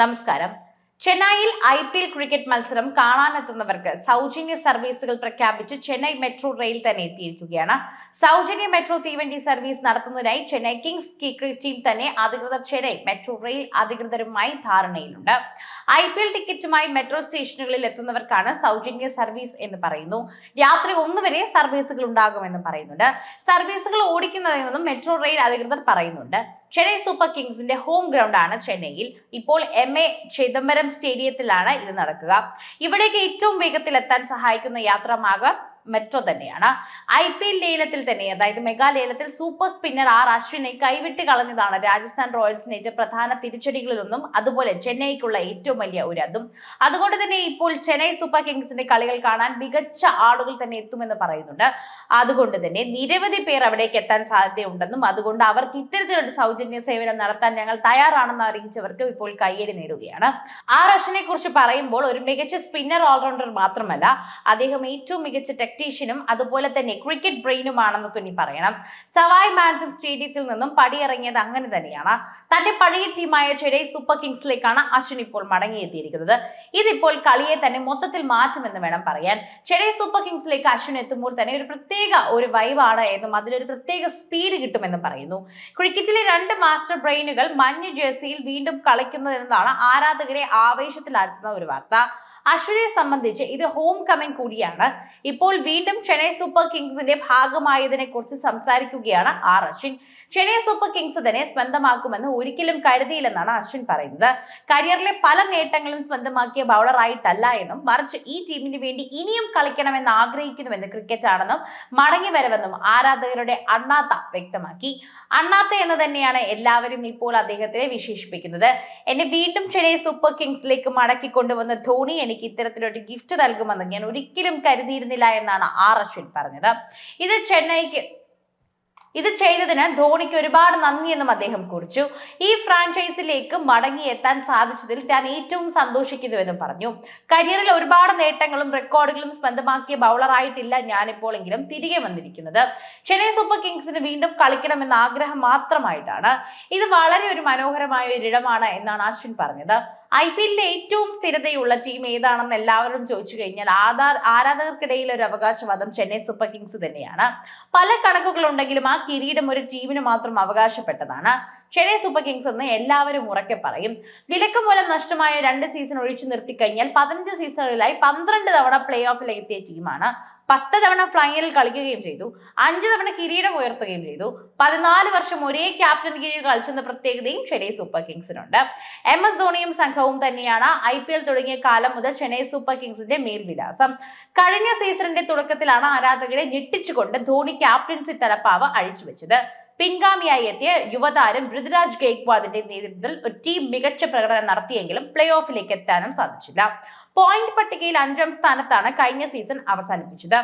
നമസ്കാരം. ചെന്നൈയിൽ I P L cricket മത്സരം കാണാനെത്തുന്നവർക്ക് സൗജന്യ സർവീസുകൾ പ്രഖ്യാപിച്ച് ചെന്നൈ മെട്രോ റെയിൽ തന്നെ എത്തിയിരിക്കുകയാണ്. സൗജന്യ മെട്രോ തീവണ്ടി സർവീസ് നടത്തുന്നതിനായി ചെന്നൈ കിങ്സ് ക്രിക്കറ്റ് ടീം തന്നെ അധികൃതർ ചെന്നൈ മെട്രോ റെയിൽ അധികൃതരുമായി ധാരണയിലുണ്ട്. ഐ പി എൽ ടിക്കറ്റുമായി മെട്രോ സ്റ്റേഷനുകളിൽ എത്തുന്നവർക്കാണ് സൗജന്യ സർവീസ് എന്ന് പറയുന്നു. രാത്രി ഒന്ന് വരെ സർവീസുകൾ ഉണ്ടാകുമെന്ന് പറയുന്നുണ്ട്. സർവീസുകൾ ഓടിക്കുന്നതിൽ നിന്നും മെട്രോ റെയിൽ അധികൃതർ പറയുന്നുണ്ട്. ചെന്നൈ സൂപ്പർ കിങ്സിന്റെ ഹോം ഗ്രൗണ്ട് ആണ് ചെന്നൈയിൽ. ഇപ്പോൾ എം എ ചിദംബരം സ്റ്റേഡിയത്തിലാണ് ഇത് നടക്കുക. ഇവിടേക്ക് ഏറ്റവും വേഗത്തിൽ എത്താൻ സഹായിക്കുന്ന യാത്രാമാർഗം മെട്രോ തന്നെയാണ്. ഐ പി എൽ ലേലത്തിൽ തന്നെ അതായത് മെഗാ ലേലത്തിൽ സൂപ്പർ സ്പിന്നർ ആർ അശ്വിനെ കൈവിട്ട് കളഞ്ഞതാണ് രാജസ്ഥാൻ റോയൽസിന് ഏറ്റവും പ്രധാന തിരിച്ചടികളിലൊന്നും അതുപോലെ ചെന്നൈക്കുള്ള ഏറ്റവും വലിയ ഒരു അതും അതുകൊണ്ട് തന്നെ ഇപ്പോൾ ചെന്നൈ സൂപ്പർ കിങ്സിന്റെ കളികൾ കാണാൻ മികച്ച ആളുകൾ തന്നെ എത്തുമെന്ന് പറയുന്നുണ്ട്. അതുകൊണ്ട് തന്നെ നിരവധി പേർ അവിടേക്ക് എത്താൻ സാധ്യതയുണ്ടെന്നും അതുകൊണ്ട് അവർക്ക് ഇത്തരത്തിലുള്ള സൗജന്യ സേവനം നടത്താൻ ഞങ്ങൾ തയ്യാറാണെന്ന് അറിയിച്ചവർക്ക് ഇപ്പോൾ കയ്യടി നേടുകയാണ്. ആർ അശ്വിനെ കുറിച്ച് പറയുമ്പോൾ ഒരു മികച്ച സ്പിന്നർ ഓൾറൗണ്ടർ മാത്രമല്ല അദ്ദേഹം ഏറ്റവും മികച്ച ടെക്നീഷ്യനും അതുപോലെ തന്നെ ക്രിക്കറ്റ് ബ്രെയിനുമാണെന്ന് തുന്നി പറയണം. സവായ് മാൻസൺ സ്റ്റേഡിയത്തിൽ നിന്നും പടിയിറങ്ങിയത് അങ്ങനെ തന്നെയാണ്. തന്റെ പഴയ ടീമായ ചെന്നൈ സൂപ്പർ കിങ്സിലേക്കാണ് അശ്വിൻ ഇപ്പോൾ മടങ്ങിയെത്തിയിരിക്കുന്നത്. ഇതിപ്പോൾ കളിയെ തന്നെ മൊത്തത്തിൽ മാറ്റുമെന്ന് വേണം പറയാൻ. ചെന്നൈ സൂപ്പർ കിങ്സിലേക്ക് അശ്വിൻ എത്തുമ്പോൾ തന്നെ ഒരു പ്രത്യേക ഒരു വൈവാണ് എന്നും അതിലൊരു പ്രത്യേക സ്പീഡ് കിട്ടുമെന്നും പറയുന്നു. ക്രിക്കറ്റിലെ രണ്ട് മാസ്റ്റർ ബ്രെയിനുകൾ മഞ്ഞ ജേഴ്സിയിൽ വീണ്ടും കളിക്കുന്നതെന്നാണ് ആരാധകരെ ആവേശത്തിലാഴ്ത്തുന്ന ഒരു വാർത്ത. അശ്വിനെ സംബന്ധിച്ച് ഇത് ഹോം കമ്മിങ് കൂടിയാണ്. ഇപ്പോൾ വീണ്ടും ചെന്നൈ സൂപ്പർ കിങ്സിന്റെ ഭാഗമായതിനെ കുറിച്ച് സംസാരിക്കുകയാണ് R Ashwin. Chennai super kings തന്നെ സ്വന്തമാക്കുമെന്ന് ഒരിക്കലും കരുതിയില്ലെന്നാണ് അശ്വിൻ പറയുന്നത്. കരിയറിലെ പല നേട്ടങ്ങളും സ്വന്തമാക്കിയ ബൗളറായിട്ടല്ല എന്നും മറിച്ച് ഈ ടീമിന് വേണ്ടി ഇനിയും കളിക്കണമെന്ന് ആഗ്രഹിക്കുന്നുവെന്ന് ക്രിക്കറ്റ് ആണെന്നും മടങ്ങി വരവെന്നും ആരാധകരുടെ അണ്ണാത്ത വ്യക്തമാക്കി. അണ്ണാത്ത എന്ന് തന്നെയാണ് എല്ലാവരും ഇപ്പോൾ അദ്ദേഹത്തിനെ വിശേഷിപ്പിക്കുന്നത്. എന്നെ വീണ്ടും ചെന്നൈ സൂപ്പർ കിങ്സിലേക്ക് മടക്കി കൊണ്ടുവന്ന ധോണി എനിക്ക് ഇത്തരത്തിലൊരു ഗിഫ്റ്റ് നൽകുമെന്ന് ഞാൻ ഒരിക്കലും കരുതിയിരുന്നില്ല എന്നാണ് ആർ അശ്വിൻ പറഞ്ഞത്. ഇത് ചെന്നൈക്ക് ഇത് ചെയ്തതിന് ധോണിക്ക് ഒരുപാട് നന്ദിയെന്നും അദ്ദേഹം കുറിച്ചു. ഈ ഫ്രാഞ്ചൈസിലേക്ക് മടങ്ങിയെത്താൻ സാധിച്ചതിൽ ഞാൻ ഏറ്റവും സന്തോഷിക്കുന്നുവെന്നും പറഞ്ഞു. കരിയറിൽ ഒരുപാട് നേട്ടങ്ങളും റെക്കോർഡുകളും സ്വന്തമാക്കിയ ബൗളറായിട്ടില്ല ഞാനിപ്പോൾ എങ്കിലും തിരികെ വന്നിരിക്കുന്നത്. ചെന്നൈ സൂപ്പർ കിങ്സിന് വീണ്ടും കളിക്കണമെന്ന ആഗ്രഹം മാത്രമായിട്ടാണ്. ഇത് വളരെ ഒരു മനോഹരമായ ഒരു ഇടമാണ് എന്നാണ് അശ്വിൻ പറഞ്ഞത്. ഐ പി എല്ലിലെ ഏറ്റവും സ്ഥിരതയുള്ള ടീം ഏതാണെന്ന് എല്ലാവരും ചോദിച്ചു കഴിഞ്ഞാൽ ആധാർ ആരാധകർക്കിടയിൽ ഒരു അവകാശവാദം ചെന്നൈ സൂപ്പർ കിങ്സ് തന്നെയാണ്. പല കണക്കുകളുണ്ടെങ്കിലും ആ കിരീടം ഒരു ടീമിന് മാത്രം അവകാശപ്പെട്ടതാണ്. ചെന്നൈ സൂപ്പർ കിങ്സ് എന്ന് എല്ലാവരും ഉറക്കെ പറയും. വിലക്ക് മൂലം നഷ്ടമായ രണ്ട് സീസൺ ഒഴിച്ചു നിർത്തി കഴിഞ്ഞാൽ പതിനഞ്ച് സീസണുകളിലായി പന്ത്രണ്ട് തവണ പ്ലേ ഓഫിലേക്ക് എത്തിയ ടീമാണ് പത്ത് തവണ ഫൈനലിൽ കളിക്കുകയും ചെയ്തു. അഞ്ച് തവണ കിരീടം ഉയർത്തുകയും ചെയ്തു. പതിനാല് വർഷം ഒരേ ക്യാപ്റ്റൻ കീഴിൽ കളിച്ചെന്ന പ്രത്യേകതയും ചെന്നൈ സൂപ്പർ കിങ്സിനുണ്ട് എം എസ് ധോണിയും സംഘവും തന്നെയാണ് ഐ പി എൽ തുടങ്ങിയ കാലം മുതൽ ചെന്നൈ സൂപ്പർ കിങ്സിന്റെ മേൽവിലാസം. കഴിഞ്ഞ സീസണിന്റെ തുടക്കത്തിലാണ് ആരാധകരെ ഞെട്ടിച്ചുകൊണ്ട് ധോണി ക്യാപ്റ്റൻസി തലപ്പാവ് അഴിച്ചുവെച്ചത്. പിൻഗാമിയായി എത്തിയ യുവതാരം ഋതുരാജ് ഗെയ്ക്വാദിന്റെ നേതൃത്വത്തിൽ ഒരു ടീം മികച്ച പ്രകടനം നടത്തിയെങ്കിലും പ്ലേ ഓഫിലേക്ക് എത്താനും സാധിച്ചില്ല. പോയിന്റ് പട്ടികയിൽ അഞ്ചാം സ്ഥാനത്താണ് കഴിഞ്ഞ സീസൺ അവസാനിപ്പിച്ചത്.